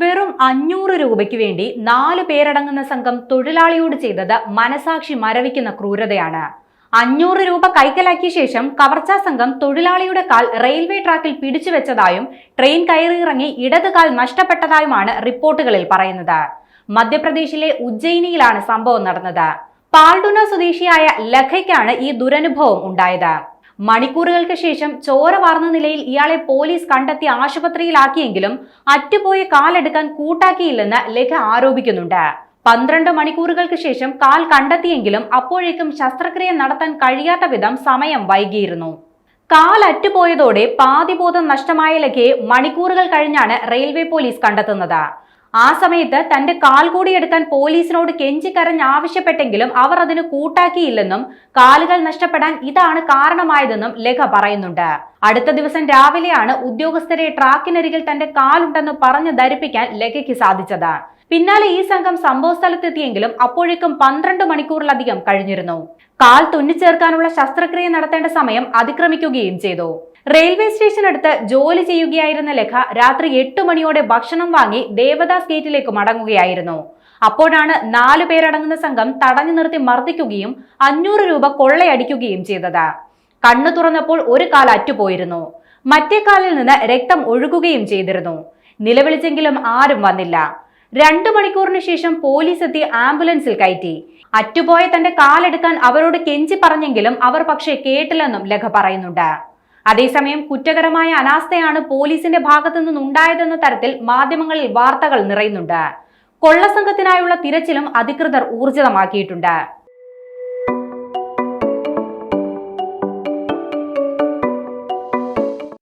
വെറും അഞ്ഞൂറ് രൂപയ്ക്ക് വേണ്ടി നാല് പേരടങ്ങുന്ന സംഘം തൊഴിലാളിയോട് ചെയ്തത് മനസാക്ഷി മരവിക്കുന്ന ക്രൂരതയാണ്. അഞ്ഞൂറ് രൂപ കൈക്കലാക്കിയ ശേഷം കവർച്ചാ സംഘം തൊഴിലാളിയുടെ കാൽ റെയിൽവേ ട്രാക്കിൽ പിടിച്ചു വെച്ചതായും ട്രെയിൻ കയറിയിറങ്ങി ഇടത് കാൽ നഷ്ടപ്പെട്ടതായുമാണ് റിപ്പോർട്ടുകളിൽ പറയുന്നത്. മധ്യപ്രദേശിലെ ഉജ്ജയിനിയിലാണ് സംഭവം നടന്നത്. പാൽഡുന സ്വദേശിയായ ലഖയ്ക്കാണ് ഈ ദുരനുഭവം ഉണ്ടായത്. മണിക്കൂറുകൾക്ക് ശേഷം ചോര വാർന്ന നിലയിൽ ഇയാളെ പോലീസ് കണ്ടെത്തി ആശുപത്രിയിലാക്കിയെങ്കിലും അറ്റുപോയ കാലെടുക്കാൻ കൂട്ടാക്കിയില്ലെന്ന് ലഖ ആരോപിക്കുന്നുണ്ട്. പന്ത്രണ്ട് മണിക്കൂറുകൾക്ക് ശേഷം കാൽ കണ്ടെത്തിയെങ്കിലും അപ്പോഴേക്കും ശസ്ത്രക്രിയ നടത്താൻ കഴിയാത്ത വിധം സമയം വൈകിയിരുന്നു. കാൽ അറ്റുപോയതോടെ പാതിബോധം നഷ്ടമായ ലഖയെ മണിക്കൂറുകൾ കഴിഞ്ഞാണ് റെയിൽവേ പോലീസ് കണ്ടെത്തുന്നത്. ആ സമയത്ത് തന്റെ കാൽ കൂടി എടുക്കാൻ പോലീസിനോട് കെഞ്ചിക്കരഞ്ഞ് ആവശ്യപ്പെട്ടെങ്കിലും അവർ അതിന് കൂട്ടാക്കിയില്ലെന്നും കാലുകൾ നഷ്ടപ്പെടാൻ ഇതാണ് കാരണമായതെന്നും ലേഖ പറയുന്നുണ്ട്. അടുത്ത ദിവസം രാവിലെയാണ് ഉദ്യോഗസ്ഥരെ ട്രാക്കിനരികിൽ തന്റെ കാലുണ്ടെന്ന് പറഞ്ഞ് ധരിപ്പിക്കാൻ ലേഖയ്ക്ക് സാധിച്ചത്. പിന്നാലെ ഈ സംഘം സംഭവ സ്ഥലത്തെത്തിയെങ്കിലും അപ്പോഴേക്കും പന്ത്രണ്ട് മണിക്കൂറിലധികം കഴിഞ്ഞിരുന്നു. കാൽ തുന്നിച്ചേർക്കാനുള്ള ശസ്ത്രക്രിയ നടത്തേണ്ട സമയം അതിക്രമിക്കുകയും ചെയ്തു. റെയിൽവേ സ്റ്റേഷനടുത്ത് ജോലി ചെയ്യുകയായിരുന്ന ലേഖ രാത്രി എട്ട് മണിയോടെ ഭക്ഷണം വാങ്ങി ദേവദാസ് ഗേറ്റിലേക്ക് മടങ്ങുകയായിരുന്നു. അപ്പോഴാണ് നാലു പേരടങ്ങുന്ന സംഘം തടഞ്ഞു നിർത്തി മർദ്ദിക്കുകയും അഞ്ഞൂറ് രൂപ കൊള്ളയടിക്കുകയും ചെയ്തത്. കണ്ണു തുറന്നപ്പോൾ ഒരു കാൽ അറ്റുപോയിരുന്നു. മറ്റേ കാലിൽ നിന്ന് രക്തം ഒഴുകുകയും ചെയ്തിരുന്നു. നിലവിളിച്ചെങ്കിലും ആരും വന്നില്ല. രണ്ടു മണിക്കൂറിന് ശേഷം പോലീസ് എത്തി ആംബുലൻസിൽ കയറ്റി. അറ്റുപോയ തന്റെ കാലെടുക്കാൻ അവരോട് കെഞ്ചി പറഞ്ഞെങ്കിലും അവർ പക്ഷേ കേട്ടില്ലെന്നും ലഖ പറയുന്നുണ്ട്. അതേസമയം കുറ്റകരമായ അനാസ്ഥയാണ് പോലീസിന്റെ ഭാഗത്തു നിന്നുണ്ടായതെന്ന തരത്തിൽ മാധ്യമങ്ങളിൽ വാർത്തകൾ നിറയുന്നുണ്ട്. കൊള്ളസംഘത്തിനായുള്ള തിരച്ചിലും അധികൃതർ ഊർജിതമാക്കിയിട്ടുണ്ട്.